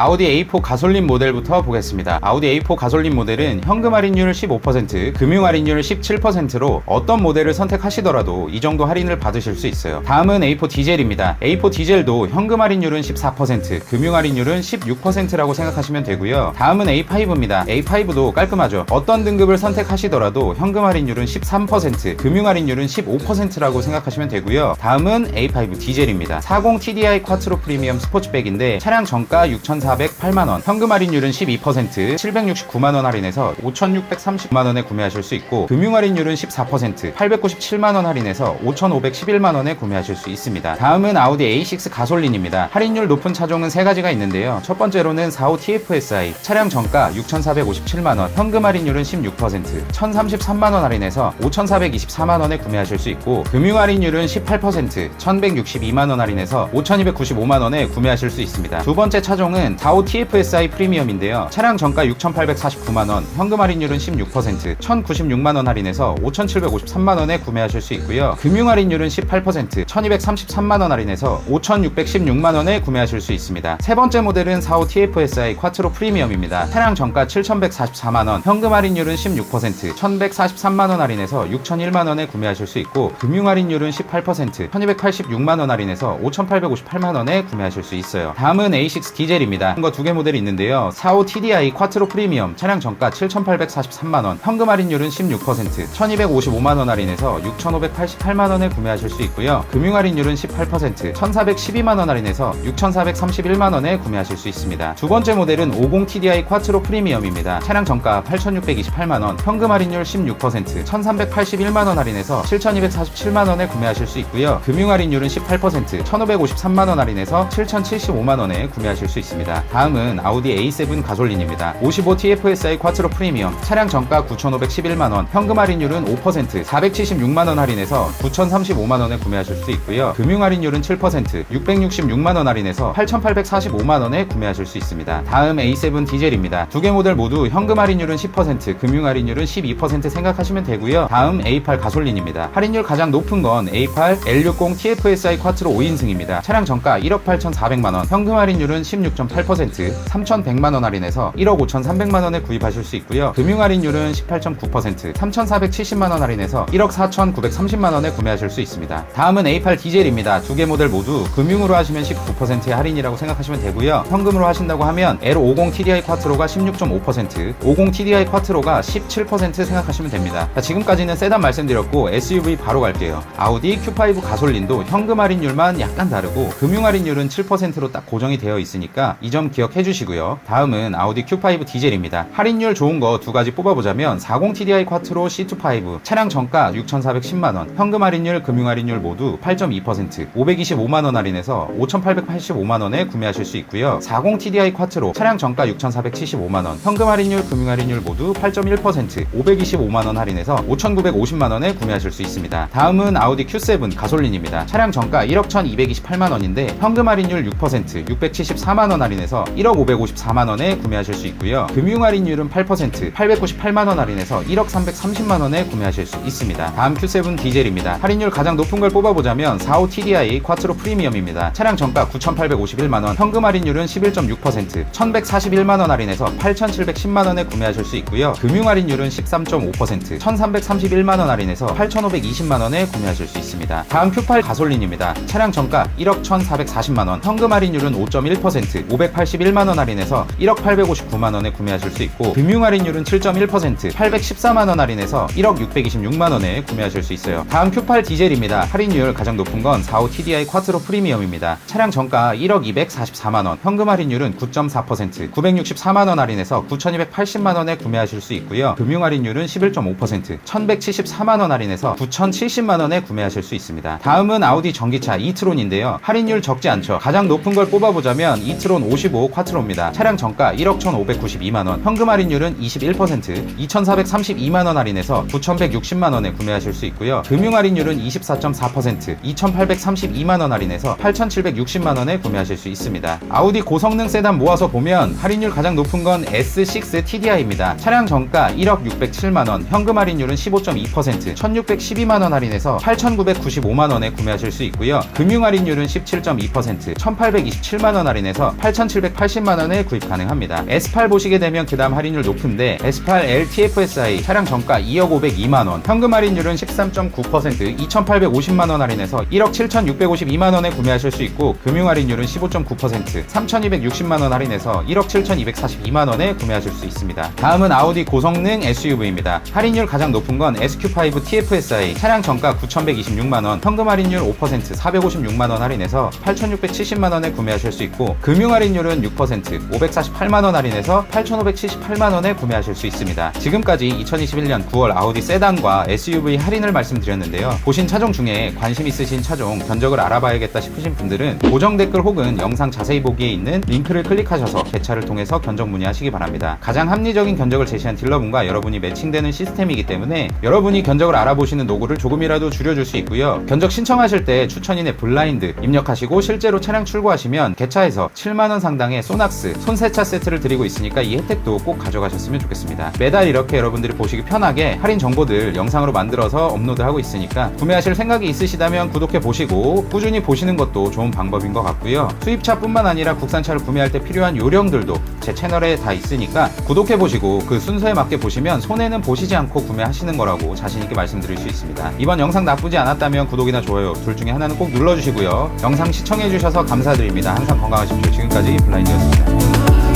아우디 A4 가솔린 모델부터 보겠습니다. 아우디 A4 가솔린 모델은 현금 할인율 15%, 금융 할인율 17%로 어떤 모델을 선택하시더라도 이 정도 할인을 받으실 수 있어요. 다음은 A4 디젤입니다. A4 디젤도 현금 할인율은 14%, 금융 할인율은 16%라고 생각하시면 되고요. 다음은 A5입니다. A5도 깔끔하죠. 어떤 등급을 선택하시더라도 현금 할인율은 13%, 금융 할인율은 15%라고 생각하시면 되고요. 다음은 A5 디젤입니다. 40 TDI 쿼트로 프리미엄 스포츠백인데 차량 정가 6,408만원, 현금 할인율은 12%, 769만원 할인해서 5,630만원에 구매하실 수 있고, 금융 할인율은 14%, 897만원 할인해서 5,511만원에 구매하실 수 있습니다. 다음은 아우디 A6 가솔린입니다. 할인율 높은 차종은 세 가지가 있는데요. 첫 번째로는 45 TFSI, 차량 정가 6,457만원, 현금 할인율은 16%, 1,033만원 할인해서 5,424만원에 구매하실 수 있고, 금융 할인율은 18%, 1,162만원 할인해서 5,295만원에 구매하실 수 있습니다. 두 번째 차종은 45 TFSI 프리미엄인데요. 차량 정가 6,849만원, 현금 할인율은 16%, 1,096만원 할인해서 5,753만원에 구매하실 수 있고요. 금융 할인율은 18%, 1,233만원 할인해서 5,616만원에 구매하실 수 있습니다. 세 번째 모델은 45 TFSI 쿼트로 프리미엄입니다. 차량 정가 7,144만원, 현금 할인율은 16%, 1,143만원 할인해서 6,001만원에 구매하실 수 있고, 금융 할인율은 18%, 1,286만원 할인해서 5,858만원에 구매하실 수 있어요. 다음은 A6 디젤입니다. 이거 두 개 모델이 있는데요. 45 TDI 쿼트로 프리미엄, 차량 정가 7,843만원, 현금 할인율은 16%, 1,255만원 할인해서 6,588만원에 구매하실 수 있고요. 금융 할인율은 18%, 1,412만원 할인해서 6,431만원에 구매하실 수 있습니다. 두 번째 모델은 50 TDI 쿼트로 프리미엄입니다. 차량 정가 8,628만원, 현금 할인율 16%, 1,381만원 할인해서 7,247만원에 구매하실 수 있고요. 금융 할인율은 18%, 1,553만원 할인해서 7,075만원에 구매하실 수 있습니다. 다음은 아우디 A7 가솔린입니다. 55 TFSI 쿼트로 프리미엄, 차량 정가 9,511만원, 현금 할인율은 5%, 476만원 할인해서 9,035만원에 구매하실 수 있고요. 금융 할인율은 7%, 666만원 할인해서 8,845만원에 구매하실 수 있습니다. 다음 A7 디젤입니다. 두 개 모델 모두 현금 할인율은 10%, 금융 할인율은 12% 생각하시면 되고요. 다음 A8 가솔린입니다. 할인율 가장 높은 건 A8 L60 TFSI 쿼트로 5인승입니다. 차량 정가 1억 8,400만원, 현금 할인율은 16.8%, 3,100만 원 할인해서 1억 5,300만 원에 구입하실 수 있고요. 금융 할인율은 18.9%, 3,470만 원 할인해서 1억 4,930만 원에 구매하실 수 있습니다. 다음은 A8 디젤입니다. 두 개 모델 모두 금융으로 하시면 19%의 할인이라고 생각하시면 되고요. 현금으로 하신다고 하면 L50 TDI 쿼트로가 16.5%, 50 TDI 쿼트로가 17% 생각하시면 됩니다. 자, 지금까지는 세단 말씀드렸고 SUV 바로 갈게요. 아우디 Q5 가솔린도 현금 할인율만 약간 다르고 금융 할인율은 7%로 딱 고정이 되어 있으니까 이점 기억해 주시고요. 다음은 아우디 Q5 디젤입니다. 할인율 좋은 거 두 가지 뽑아보자면 40 TDI 쿼트로 C25 차량 정가 6,410만원, 현금 할인율, 금융 할인율 모두 8.2%, 525만원 할인해서 5,885만원에 구매하실 수 있고요. 40 TDI 쿼트로 차량 정가 6,475만원, 현금 할인율, 금융 할인율 모두 8.1%, 525만원 할인해서 5,950만원에 구매하실 수 있습니다. 다음은 아우디 Q7 가솔린입니다. 차량 정가 1억 1,228만원인데 현금 할인율 6%, 674만원 할인해서 1억 554만 원에 구매하실 수 있고요. 금융 할인율은 8%, 898만 원 할인해서 1억 330만 원에 구매하실 수 있습니다. 다음 Q7 디젤입니다. 할인율 가장 높은 걸 뽑아보자면 45 TDI 쿼트로 프리미엄입니다. 차량 정가 9,851만 원, 현금 할인율은 11.6%, 1,141만 원 할인해서 8,710만 원에 구매하실 수 있고요. 금융 할인율은 13.5%, 1,331만 원 할인해서 8,520만 원에 구매하실 수 있습니다. 다음 Q8 가솔린입니다. 차량 정가 1억 1,440만 원, 현금 할인율은 5.1%, 581만원 할인해서 1억 859만원에 구매하실 수 있고, 금융 할인율은 7.1%, 814만원 할인해서 1억 626만원에 구매하실 수 있어요. 다음 Q8 디젤입니다. 할인율 가장 높은 건 45 TDI 쿼트로 프리미엄입니다. 차량 정가 1억 244만원, 현금 할인율은 9.4%, 964만원 할인해서 9,280만원에 구매하실 수 있고요. 금융 할인율은 11.5%, 1,174만원 할인해서 9,070만원에 구매하실 수 있습니다. 다음은 아우디 전기차 이트론인데요. 할인율 적지 않죠. 가장 높은 걸 뽑아보자면 이트론 55 쿼트로입니다. 차량 정가 1억 1,592만원, 현금 할인율은 21%, 2,432만원 할인해서 9,160만원에 구매하실 수 있고요. 금융 할인율은 24.4%, 2,832만원 할인해서 8,760만원에 구매하실 수 있습니다. 아우디 고성능 세단 모아서 보면 할인율 가장 높은 건 S6 TDI입니다. 차량 정가 1억 607만원, 현금 할인율은 15.2%, 1,612만원 할인해서 8,995만원에 구매하실 수 있고요. 금융 할인율은 17.2%, 1,827만원 할인해서 7,780만 원에 구입 가능합니다. S8 보시게 되면 그 다음 할인율 높은데 S8 LTFSI 차량 정가 2억 502만 원, 현금 할인율은 13.9%, 2,850만 원 할인해서 1억 7,652만 원에 구매하실 수 있고 금융 할인율은 15.9%, 3,260만 원 할인해서 1억 7,242만 원에 구매하실 수 있습니다. 다음은 아우디 고성능 SUV입니다. 할인율 가장 높은 건 SQ5 TFSI 차량 정가 9,126만 원, 현금 할인율 5%, 456만 원 할인해서 8,670만 원에 구매하실 수 있고 금융 할인율 은 6%, 548만 원 할인해서 8,578만 원에 구매하실 수 있습니다. 지금까지 2021년 9월 아우디 세단과 SUV 할인을 말씀드렸는데요. 보신 차종 중에 관심 있으신 차종 견적을 알아봐야겠다 싶으신 분들은 고정 댓글 혹은 영상 자세히 보기에 있는 링크를 클릭하셔서 개차를 통해서 견적 문의하시기 바랍니다. 가장 합리적인 견적을 제시한 딜러분과 여러분이 매칭되는 시스템이기 때문에 여러분이 견적을 알아보시는 노고를 조금이라도 줄여줄 수 있고요. 견적 신청하실 때 추천인의 블라인드 입력하시고 실제로 차량 출고하시면 개차에서 7만원 상당의 소낙스 손세차 세트를 드리고 있으니까 이 혜택도 꼭 가져가셨으면 좋겠습니다. 매달 이렇게 여러분들이 보시기 편하게 할인 정보들 영상으로 만들어서 업로드하고 있으니까 구매하실 생각이 있으시다면 구독해 보시고 꾸준히 보시는 것도 좋은 방법인 것 같고요. 수입차뿐만 아니라 국산차를 구매할 때 필요한 요령들도 제 채널에 다 있으니까 구독해 보시고 그 순서에 맞게 보시면 손해는 보시지 않고 구매하시는 거라고 자신 있게 말씀드릴 수 있습니다. 이번 영상 나쁘지 않았다면 구독이나 좋아요 둘 중에 하나는 꼭 눌러주시고요. 영상 시청해 주셔서 감사드립니다. 항상 건강하십시오. 지금까지 블라인드였습니다.